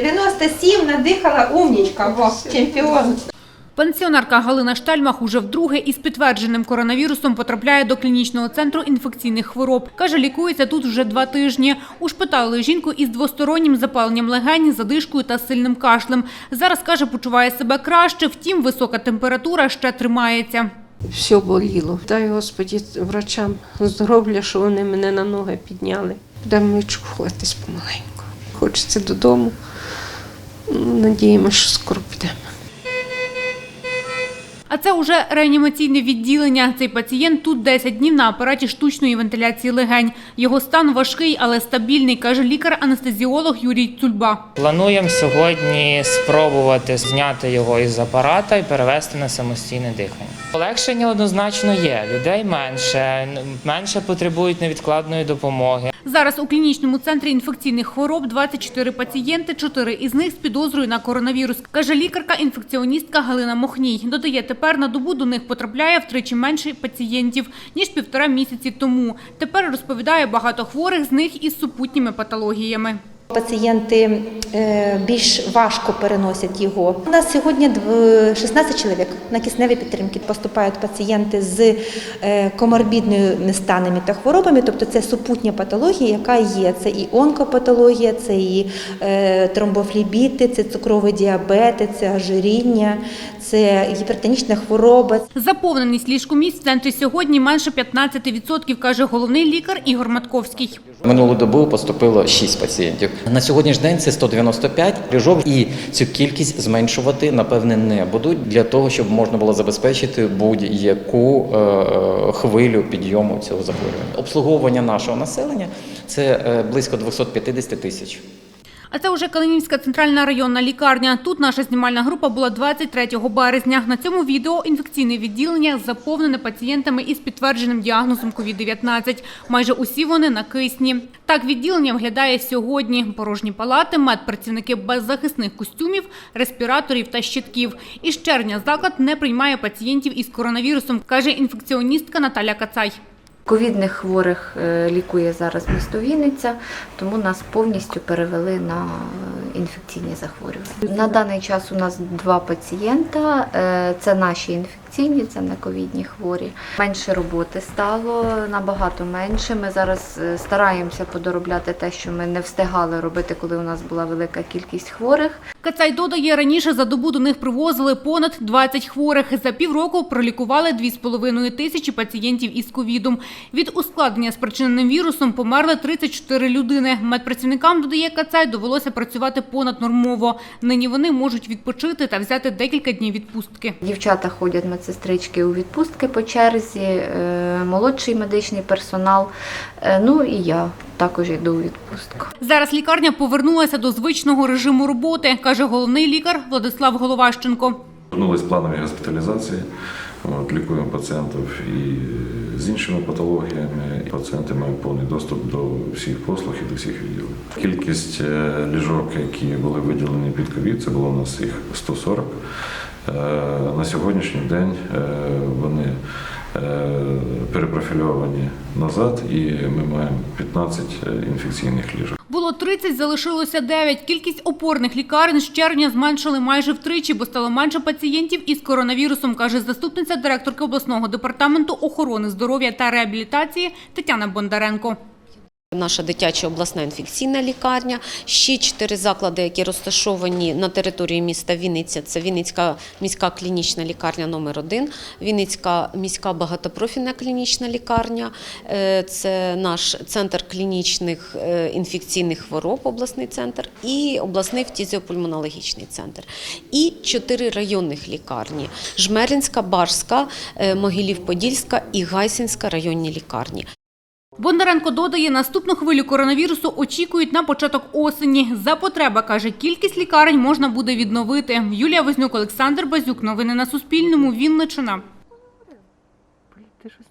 97 надихала умнічка, во, чемпіон. Пенсіонерка Галина Штельмах уже вдруге із підтвердженим коронавірусом потрапляє до клінічного центру інфекційних хвороб. Каже, лікується тут вже два тижні. Ушпиталили жінку із двостороннім запаленням легень, задишкою та сильним кашлем. Зараз, каже, почуває себе краще, втім, висока температура ще тримається. Все боліло. Дай Господі врачам здоров'я, що вони мене на ноги підняли. Будемо відчухуватись помаленьку. Хочеться додому. Ну, Надіємося, що скоро підемо. А це уже реанімаційне відділення. Цей пацієнт тут 10 днів на апараті штучної вентиляції легень. Його стан важкий, але стабільний, каже лікар-анестезіолог Юрій Цульба. Плануємо сьогодні спробувати зняти його із апарата і перевести на самостійне дихання. Полегшення однозначно є. Людей менше, менше потребують невідкладної допомоги. Зараз у клінічному центрі інфекційних хвороб 24 пацієнти, 4 із них з підозрою на коронавірус, каже лікарка-інфекціоністка Галина Мохній. Додає, тепер на добу до них потрапляє втричі менше пацієнтів, ніж півтора місяці тому. Тепер, розповідає, багато хворих з них із супутніми патологіями. Пацієнти е, більш важко переносять його. У нас сьогодні дв- 16 чоловік на кисневі підтримки поступають пацієнти з е, коморбідними станами та хворобами, тобто це супутня патологія, яка є. Це і онкопатологія, це і е, тромбофлібіти, це цукровий діабет, це ожиріння, це гіпертонічна хвороба, Заповненість ліжкомісць в центрі сьогодні менше 15%, каже головний лікар Ігор Матковський. Минулу добу поступило 6 пацієнтів. На сьогоднішній день це 195 ліжок, і цю кількість зменшувати напевне не будуть для того, щоб можна було забезпечити будь-яку е, е, хвилю підйому цього захворювання. Обслуговування нашого населення це е, близько 250 тисяч. А це уже Калинівська центральна районна лікарня. Тут наша знімальна група була 23 березня. На цьому відео інфекційне відділення заповнене пацієнтами із підтвердженим діагнозом COVID-19. Майже усі вони на кисні. Так відділення виглядає сьогодні. Порожні палати, медпрацівники без захисних костюмів, респіраторів та щитків. Із червня заклад не приймає пацієнтів із коронавірусом, каже інфекціоністка Наталя Кацай. Ковідних хворих е, лікує зараз місто Вінниця, тому нас повністю перевели на е, інфекційні захворювання. На даний час у нас два пацієнта. е, Це наші інфекційні, це не ковідні хворі. Менше роботи стало набагато менше. Ми зараз е, стараємося подоробляти те, що ми не встигали робити, коли у нас була велика кількість хворих. Кацай додає, раніше за добу до них привозили понад 20 хворих. За півроку пролікували 2,5 тисячі пацієнтів із ковідом. Від ускладнення спричиненим вірусом померли 34 людини. Медпрацівникам, додає Кацай, довелося працювати понаднормово. Нині вони можуть відпочити та взяти декілька днів відпустки. Дівчата ходять медсестрички у відпустки по черзі, е, молодший медичний персонал. е, Ну і я також йду у відпустку. Зараз лікарня повернулася до звичного режиму роботи, каже головний лікар Владислав Головащенко. Вернулись планові госпіталізації. От, лікуємо пацієнтів і з іншими патологіями. І Пацієнти мають повний доступ до всіх послуг і до всіх відділів. Кількість е, ліжок, які були виділені під ковід, це було у нас їх 140. Е, На сьогоднішній день е, вони е, перепрофільовані назад, і ми маємо 15 інфекційних ліжок. Було 30, залишилося 9. Кількість опорних лікарень з червня зменшили майже втричі, бо стало менше пацієнтів із коронавірусом, каже заступниця директорки обласного департаменту охорони здоров'я та реабілітації Тетяна Бондаренко. Наша дитяча обласна інфекційна лікарня, ще чотири заклади, які розташовані на території міста Вінниця. Це Вінницька міська клінічна лікарня номер 1 Вінницька міська багатопрофільна клінічна лікарня, е, це наш центр клінічних е, інфекційних хвороб, обласний центр, і обласний фтізіопульмонологічний центр. І чотири районних лікарні: Жмеринська, Барська, е, Могилів-Подільська і Гайсинська районні лікарні. Бондаренко додає, наступну хвилю коронавірусу очікують на початок осені. За потреба, каже, кількість лікарень можна буде відновити. Юлія Вознюк, Олександр Базюк. Новини на Суспільному. Вінниччина.